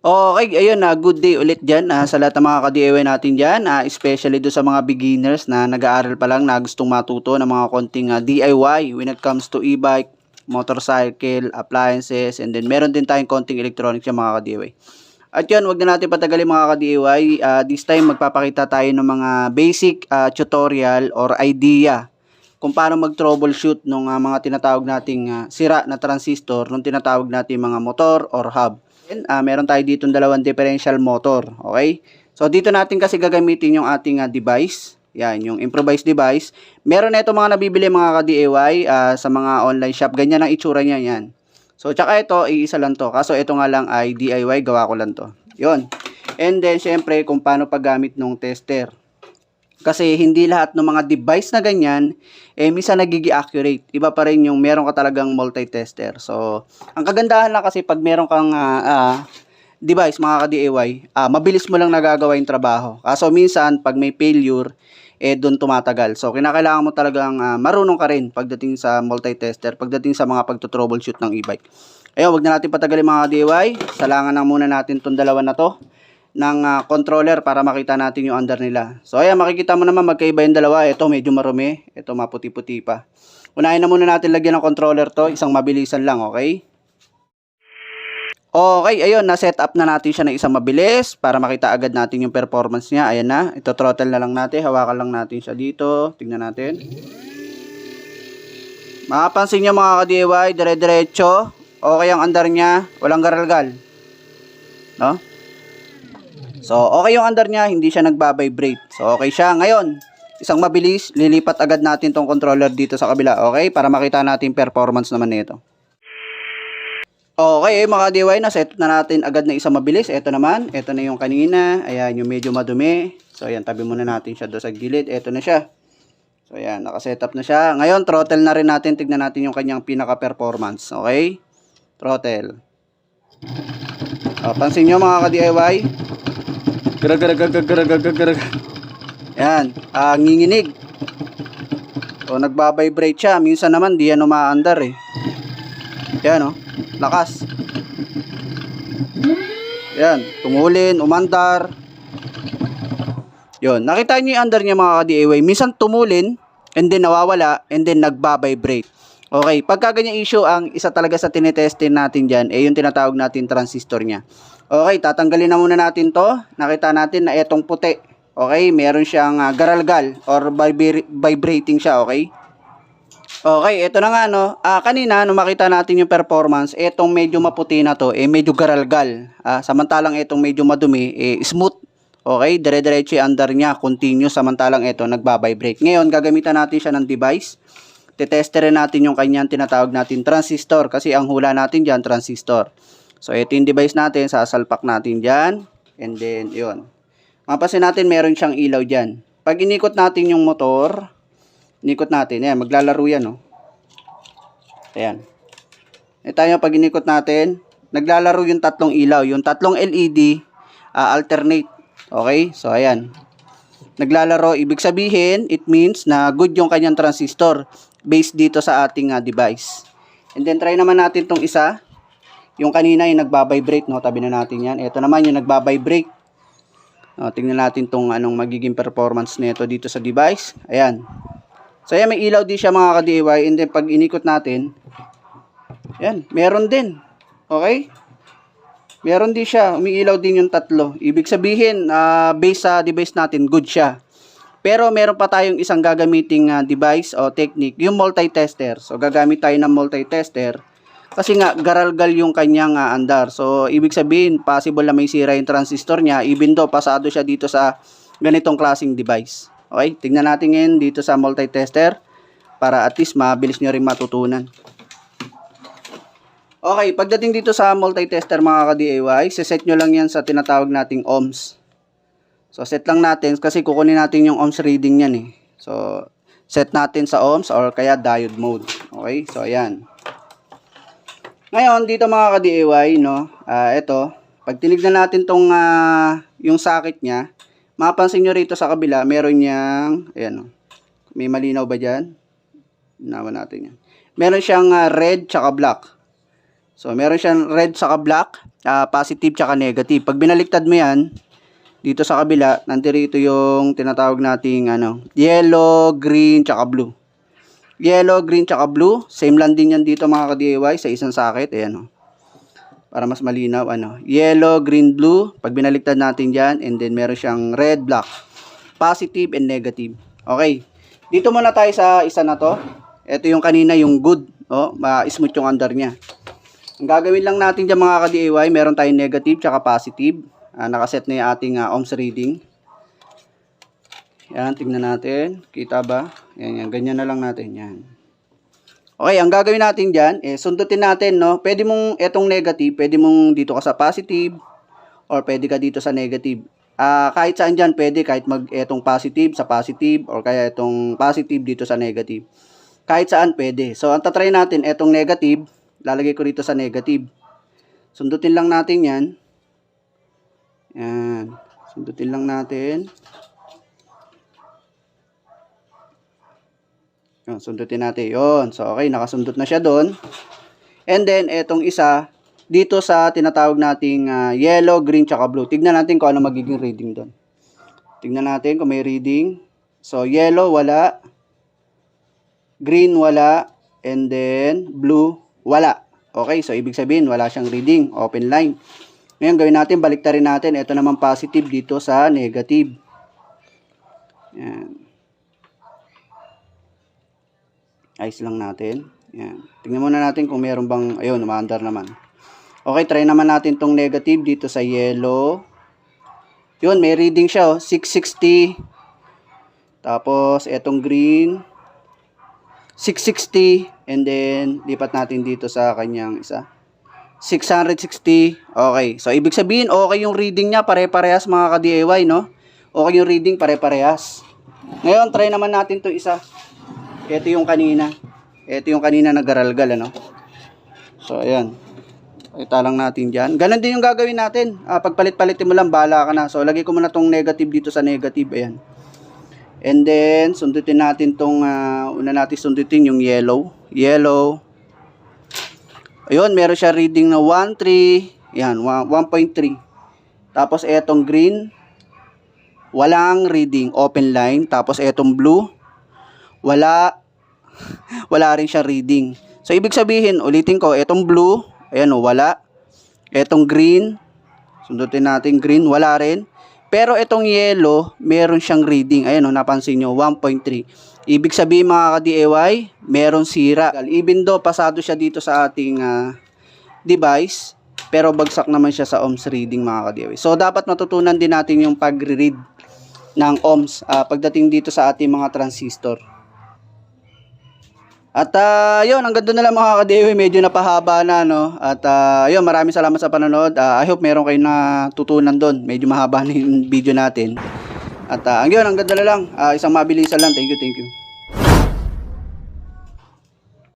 Okay, ayun na, good day ulit dyan ah, sa lahat ng mga ka-DIY natin dyan, ah, especially do sa mga beginners na nag-aaral pa lang na gustong matuto ng mga konting ah, DIY when it comes to e-bike, motorcycle, appliances, and then meron din tayong konting electronics yung mga ka-DIY. At yun, wag na natin patagalin mga ka-DIY, Ah, this time magpapakita tayo ng mga basic ah, tutorial or idea kung paano mag-troubleshoot ng mga tinatawag nating ah, sira na transistor nung tinatawag nating mga motor or hub. And, ah, meron tayo dito dalawang differential motor. Okay? So, dito natin kasi gagamitin yung ating ah, device. Yan, yung improvised device. Meron na ito mga nabibili mga ka-DIY ah, sa mga online shop. Ganyan ang itsura niya yan. So, tsaka ito, iisa lang to. Kaso ito nga lang ay DIY, gawa ko lang to. Yun. And then, syempre, kung paano paggamit ng tester. Kasi hindi lahat ng mga device na ganyan, eh, minsan nagigi accurate. Iba pa rin yung meron ka talagang multi-tester. So, ang kagandahan lang kasi pag meron kang ah, ah, device, mga ka-DIY, ah, mabilis mo lang nagagawa yung trabaho. Kaso minsan, pag may failure, eh, doon tumatagal. So, kinakailangan mo talagang ah, marunong ka rin pagdating sa multi-tester, pagdating sa mga pagtotroubleshoot ng e-bike. Ayun, wag na natin patagalin mga ka-DIY. Salangan na muna natin tong dalawa na to ng ah, controller para makita natin yung under nila. So ayan, makikita mo naman magkaiba yung dalawa. Ito medyo marumi, ito maputi-puti pa. Unahin na muna natin lagyan ng controller to, isang mabilisan lang, okay? Okay, ayun, na-set up na natin siya ng isang mabilis para makita agad natin yung performance niya. Ayan na, ito throttle na lang natin, hawakan lang natin siya dito. Tingnan natin. Makapansin nyo mga ka-DIY, dire-diretso. Okay ang andar niya, walang garalgal. No? So, okay yung under niya, hindi siya nagbabibrate. So, okay siya. Ngayon, isang mabilis, lilipat agad natin tong controller dito sa kabila. Okay? Para makita natin performance naman nito. Okay, mga DIY, na set na natin agad na isang mabilis. Ito naman, ito na yung kanina. Ayan, yung medyo madumi. So, ayan, tabi muna natin siya doon sa gilid. Ito na siya. So, ayan, nakasetup na siya. Ngayon, throttle na rin natin. Tignan natin yung kanyang pinaka-performance. Okay? Throttle. O, pansin nyo mga ka-DIY. Garagaragaragaragaragaragar. Yan, ah, nginginig. So, nagbabibrate siya. Minsan naman, di yan umaandar eh. Yan, oh. Lakas. Yan, tumulin, umandar. Yun, nakita niyo yung under niya mga ka-DIY. Minsan tumulin, and then nawawala, and then nagbabibrate. Okay, pagka ganyan issue, ang isa talaga sa tinetestin natin dyan, eh yung tinatawag natin transistor niya. Okay, tatanggalin na muna natin to. Nakita natin na etong puti. Okay, meron siyang ah, garalgal or vibra- vibrating siya, okay? Okay, ito na nga no. Ah, kanina nung makita natin yung performance, etong medyo maputi na to, eh medyo garalgal. Ah, samantalang etong medyo madumi, eh smooth. Okay, dire-diretso under niya, continuous samantalang ito nagba-vibrate. Ngayon, gagamitan natin siya ng device. Tetesterin natin yung kanyang tinatawag natin transistor kasi ang hula natin diyan transistor. So, ito yung device natin, sasalpak natin dyan. And then, yun. Mapasin natin, meron siyang ilaw dyan. Pag inikot natin yung motor, inikot natin, yan, maglalaro yan, no? Ayan. Ito yung pag inikot natin, naglalaro yung tatlong ilaw. Yung tatlong LED, ah, alternate. Okay? So, ayan. Naglalaro, ibig sabihin, it means na good yung kanyang transistor based dito sa ating ah, device. And then, try naman natin tong isa. Yung kanina yung nagbabibrate, no? Tabi na natin yan. Ito naman yung nagbabibrate. No, tingnan natin tong anong magiging performance nito dito sa device. Ayan. So, ayan, may ilaw din siya mga ka-DIY. And then, pag inikot natin, ayan, meron din. Okay? Meron din siya. Umiilaw din yung tatlo. Ibig sabihin, ah, based sa device natin, good siya. Pero meron pa tayong isang gagamiting ah, device o technique, yung multi-tester. So, gagamit tayo ng multi-tester. Kasi nga, garalgal yung kanyang ah, andar. So, ibig sabihin, possible na may sira yung transistor niya, even though pasado siya dito sa ganitong klaseng device. Okay, tingnan natin ngayon dito sa multi-tester para at least mabilis nyo rin matutunan. Okay, pagdating dito sa multi-tester mga ka-DIY, set nyo lang yan sa tinatawag nating ohms. So, set lang natin kasi kukunin natin yung ohms reading yan eh. So, set natin sa ohms or kaya diode mode. Okay, so ayan. Ngayon, dito mga ka-DIY, no, ah ito, pag tinignan natin tong ah, yung socket niya, mapansin nyo rito sa kabila, meron niyang, ayan, oh. may malinaw ba dyan? Nawa natin yan. Meron siyang ah, red tsaka black. So, meron siyang red saka black, ah, positive tsaka negative. Pag binaliktad mo yan, dito sa kabila, nandirito yung tinatawag nating ano, yellow, green, tsaka blue. Yellow, green, tsaka blue. Same lang din yan dito mga ka-DIY sa isang socket. Ayan o. Para mas malinaw, ano. Yellow, green, blue. Pag binaliktad natin dyan, and then meron siyang red, black. Positive and negative. Okay. Dito muna tayo sa isa na to. Ito yung kanina, yung good. Oh, ma-smooth yung under niya. Ang gagawin lang natin dyan mga ka-DIY, meron tayong negative tsaka positive. Ah, nakaset na yung ating ah, ohms reading. Yan, tingnan natin. Kita ba? Yan, yan. Ganyan na lang natin. Yan. Okay, ang gagawin natin dyan, eh, sundutin natin, no? Pwede mong etong negative, pwede mong dito ka sa positive, or pwede ka dito sa negative. Ah, kahit saan dyan, pwede, kahit mag etong positive sa positive, or kaya etong positive dito sa negative. Kahit saan, pwede. So, ang tatry natin, etong negative, lalagay ko rito sa negative. Sundutin lang natin yan. Yan. Sundutin lang natin. Yun, sundutin natin yon So, okay, nakasundot na siya doon. And then, etong isa, dito sa tinatawag nating ah, yellow, green, tsaka blue. Tignan natin kung ano magiging reading doon. Tignan natin kung may reading. So, yellow, wala. Green, wala. And then, blue, wala. Okay, so ibig sabihin, wala siyang reading. Open line. Ngayon, gawin natin, baliktarin natin. Ito naman positive dito sa negative. Yan. Ayos lang natin. Yan. Tingnan muna natin kung meron bang, ayun, umaandar naman. Okay, try naman natin tong negative dito sa yellow. Yun, may reading siya, oh, 660. Tapos, etong green, 660. And then, lipat natin dito sa kanyang isa. 660. Okay. So, ibig sabihin, okay yung reading niya, pare-parehas mga ka-DIY, no? Okay yung reading, pare-parehas. Ngayon, try naman natin to isa. Ito yung kanina. Ito yung kanina nag-garalgal, ano? So, ayan. Pakita lang natin dyan. Ganon din yung gagawin natin. Ah, pagpalit-palitin mo lang, bala ka na. So, lagay ko muna tong negative dito sa negative. Ayan. And then, sundutin natin tong, ah, una natin sundutin yung yellow. Yellow. Ayun, meron siya reading na 1.3. Yan, 1.3. Tapos, etong green. Walang reading. Open line. Tapos, etong blue. Wala. wala rin siya reading. So, ibig sabihin, ulitin ko, etong blue, ayan o, wala. Etong green, sundutin natin green, wala rin. Pero etong yellow, meron siyang reading. Ayan o, napansin nyo, 1.3. Ibig sabihin mga ka-DIY, meron sira. Even though pasado siya dito sa ating ah, device, pero bagsak naman siya sa ohms reading mga ka-DIY. So, dapat matutunan din natin yung pag-read ng ohms ah, pagdating dito sa ating mga transistor. At uh, yun, hanggang doon na lang mga ka-DIY, medyo napahaba na, no? At uh, yun, maraming salamat sa panonood. Ah, I hope meron kayong natutunan doon. Medyo mahaba na yung video natin. At uh, yun, hanggang doon na lang. Ah, isang mabilisan lang. Thank you, thank you.